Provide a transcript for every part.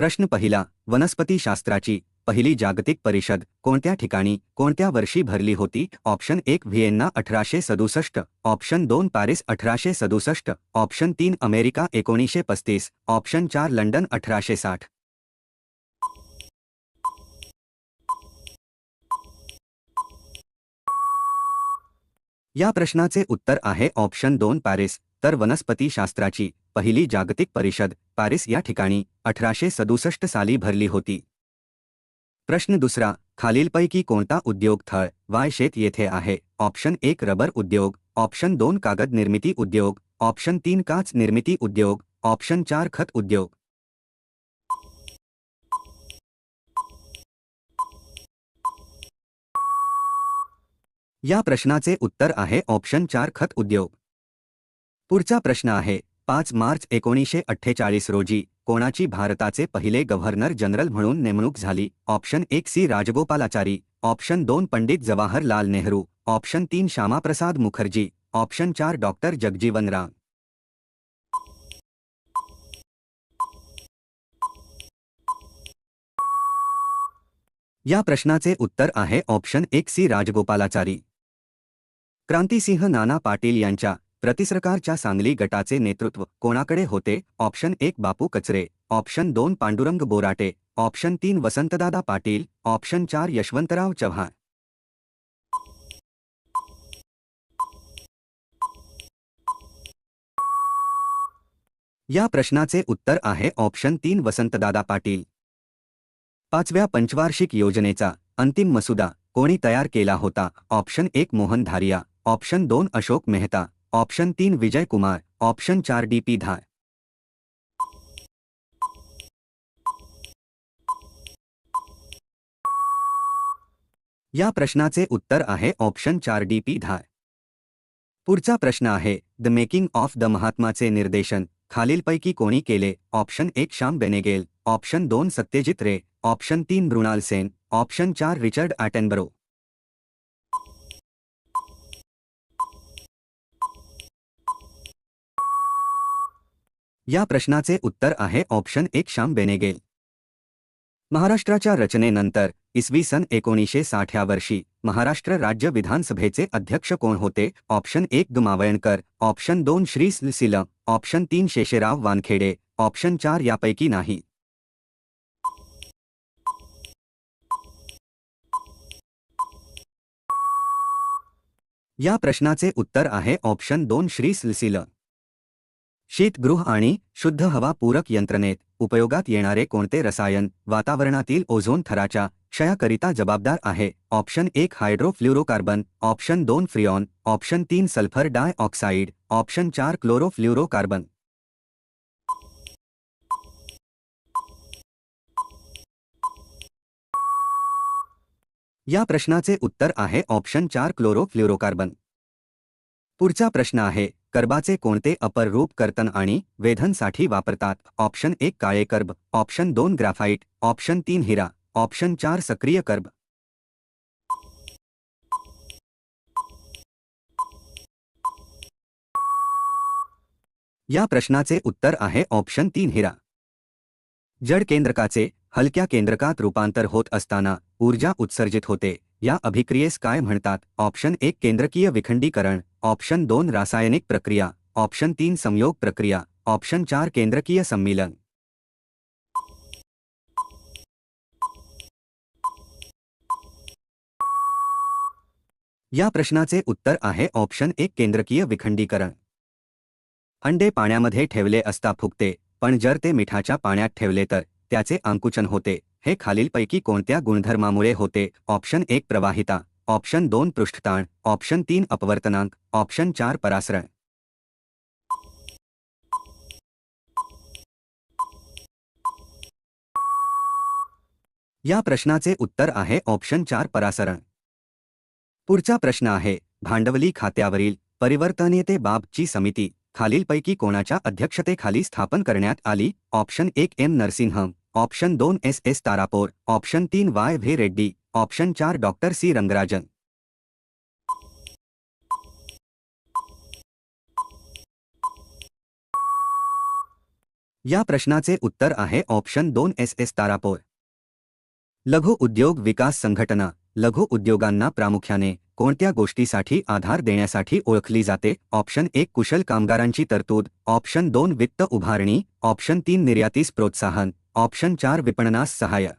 प्रश्न पहिला वनस्पतीशास्त्राची पहिली जागतिक परिषद कोणत्या ठिकाणी कोणत्या वर्षी भरली होती? ऑप्शन एक व्हिएन्ना अठराशे सदुसष्ट. ऑप्शन दोन पॅरिस अठराशे सदुसष्ट. ऑप्शन तीन अमेरिका एकोणीसशे पस्तीस. ऑप्शन चार लंडन अठराशे साठ. या प्रश्नाचे उत्तर आहे ऑप्शन दोन पॅरिस. तर वनस्पतीशास्त्राची पहिली जागतिक परिषद पॅरिस या ठिकाणी अठराशे सदुसष्ट साली भरली होती. प्रश्न दुसरा, खालीलपैकी कोणता उद्योग थळ वाय शेत येथे आहे? ऑप्शन एक, रबर उद्योग. ऑप्शन दोन, कागद निर्मिती उद्योग. ऑप्शन तीन, काच निर्मिती उद्योग. ऑप्शन चार, खत उद्योग. या प्रश्नाचे उत्तर आहे ऑप्शन चार, खत उद्योग. पुढचा प्रश्न आहे, पाच मार्च एकोणीसशे अठ्ठेचाळीस रोजी कोणाची भारताचे पहिले गव्हर्नर जनरल म्हणून नेमणूक ऑप्शन एक सी राजगोपालाचारी, ऑप्शन दोन पंडित जवाहरलाल नेहरू, ऑप्शन तीन श्यामाप्रसाद मुखर्जी, ऑप्शन चार डॉक्टर जगजीवन राम. या प्रश्नाचे उत्तर आहे ऑप्शन एक सी राजगोपालाचारी. क्रांतिसिंह नाना पाटील यांच्या प्रतिसरकारच्या सांगली गटाचे नेतृत्व कोणाकडे होते? ऑप्शन एक बापू कचरे. ऑप्शन दोन पांडुरंग बोराटे. ऑप्शन तीन वसंतदादा पाटील. ऑप्शन चार यशवंतराव चव्हाण. या प्रश्नाचे उत्तर आहे ऑप्शन तीन वसंतदादा पाटील. पाचव्या पंचवार्षिक योजनेचा अंतिम मसुदा कोणी तयार केला होता? ऑप्शन एक मोहन धारिया. ऑप्शन दोन अशोक मेहता. ऑप्शन तीन विजय कुमार, ऑप्शन चार डी पी धार। या प्रश्नाचे उत्तर आहे ऑप्शन चार डी पी धार। पुढचा प्रश्न आहे, द मेकिंग ऑफ़ द महात्माचे निर्देशन, खालीलपैकी कोणी केले? ऑप्शन एक श्याम बेनेगेल, ऑप्शन दोन सत्यजित रे, ऑप्शन तीन मृणाल सेन, ऑप्शन चार रिचर्ड ॲटनबरो या प्रश्नाचे उत्तर आहे ऑप्शन एक श्याम बेनेगेल. महाराष्ट्राच्या रचनेनंतर इसवी सन एकोणीसशे साठ या वर्षी महाराष्ट्र राज्य विधानसभेचे अध्यक्ष कोण होते? ऑप्शन एक ग ऑप्शन दोन श्री सिल ऑप्शन तीन शेषेराव वानखेडे ऑप्शन चार यापैकी नाही. या प्रश्नाचे उत्तर आहे ऑप्शन दोन श्री सिलसिल शीतगृह आणि शुद्ध हवा पूरक यंत्रणेत उपयोगात येणारे कोणते रसायन वातावरणातील ओझोन थराच्या क्षयाकरिता जबाबदार आहे? ऑप्शन एक हायड्रोफ्ल्युरोकार्बन ऑप्शन दोन फ्रिऑन, ऑप्शन तीन सल्फ़र डाय ऑक्साईड ऑप्शन चार क्लोरोफ्ल्युरोकार्बन या प्रश्नाचे उत्तर आहे ऑप्शन चार क्लोरोफ्ल्युरोकार्बन पुढचा प्रश्न आहे कर्बाचे कोणते अपर रूप कर्तन आणि वेधनसाठी वापरतात? ऑप्शन एक काळे कर्ब, ऑप्शन दोन ग्राफाईट ऑप्शन तीन हिरा, ऑप्शन चार सक्रिय कर्ब. या प्रश्नाचे उत्तर आहे ऑप्शन तीन हिरा. जड केंद्रकाचे हलक्या केंद्रकात रूपांतर होत असताना ऊर्जा उत्सर्जित होते. या अभिक्रियेस काय म्हणतात? ऑप्शन एक केंद्रकीय विखंडीकरण. ऑप्शन दोन रासायनिक प्रक्रिया. ऑप्शन तीन संयोग प्रक्रिया. ऑप्शन चार केंद्रकीय संमिलन. या प्रश्नाचे उत्तर आहे ऑप्शन एक केंद्रकीय विखंडीकरण. अंडे पाण्यामध्ये ठेवले असता फुगते पण जर ते मिठाच्या पाण्यात ठेवले तर त्याचे अंकुचन होते. हे खालीलपैकी कोणत्या गुणधर्मामुळे होते? ऑप्शन एक प्रवाहिता ऑप्शन दोन पृष्ठताण ऑप्शन तीन अपवर्तनांक ऑप्शन चार परासरण या प्रश्नाचे उत्तर आहे ऑप्शन चार परासरण. पुढचा प्रश्न आहे भांडवली खात्यावरील परिवर्तनीयते बाबची समिती खालीलपैकी कोणाच्या अध्यक्षतेखाली स्थापन करण्यात आली? ऑप्शन एक एम नरसिंहम. ऑप्शन दोन एस एस तारापोर, ऑप्शन तीन वाय व्हे रेड्डी, ऑप्शन चार डॉक्टर सी रंगराजन. या प्रश्नाचे उत्तर आहे ऑप्शन दोन एस एस तारापोर. लघु उद्योग विकास संघटना, लघु उद्योगांना प्रामुख्याने कोणत्या गोष्टीसाठी आधार देण्यासाठी ओळखली जाते? ऑप्शन एक कुशल कामगारांची तरतूद, ऑप्शन दोन वित्त उभारणी, ऑप्शन तीन निर्यातीस प्रोत्साहन. ऑप्शन चार विपणनास सहाय्य.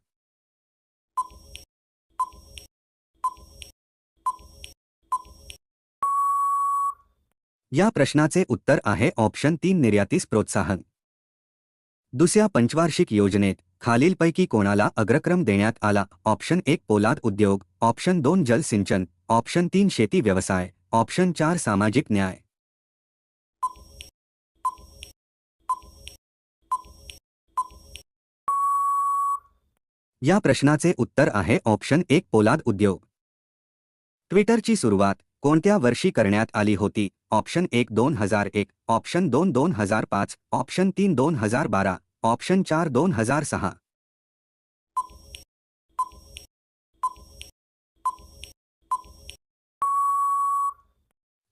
या प्रश्नाचे उत्तर आहे ऑप्शन तीन निर्यातीस प्रोत्साहन. दुसऱ्या पंचवार्षिक योजनेत खालीलपैकी कोणाला अग्रक्रम देण्यात आला? ऑप्शन एक पोलाद उद्योग ऑप्शन दोन जलसिंचन ऑप्शन तीन शेती व्यवसाय ऑप्शन चार सामाजिक न्याय. या प्रश्नाचे उत्तर आहे ऑप्शन एक पोलाद उद्योग. ट्विटरची सुरुवात कोणत्या वर्षी करण्यात आली होती? ऑप्शन एक दोन हज़ार एक, ऑप्शन दोन दोन हज़ार पाच, ऑप्शन तीन दोन हज़ार बारा, ऑप्शन चार दोन हज़ार सहा.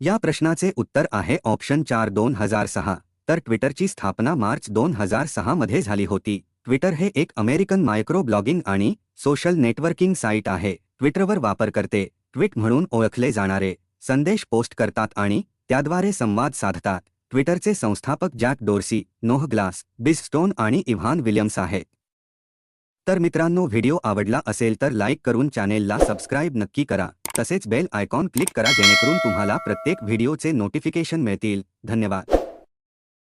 या प्रश्नाचे उत्तर आहे ऑप्शन चार दोन हज़ार सहा, तर ट्विटरची स्थापना मार्च दोन हज़ार सहा मध्ये झाली होती. ट्विटर हे एक American micro blogging social networking site आहे. ट्विटरवर वापरकर्ते, ट्विट म्हणून ओळखले जाणारे, संदेश पोस्ट त्याद्वारे संवाद साधतात. ट्विटरचे संस्थापक Jack Dorsey, Noah Glass Biz Stone आणि इव्हान विल्यम्स आहेत. तर मित्रांनो, व्हिडिओ आवडला असेल तर लाईक करून नक्की करा. तसेच बेल आयकॉन क्लिक करा जेणेकरून तुम्हाला प्रत्येक व्हिडिओचे नोटिफिकेशन मिळतील. धन्यवाद.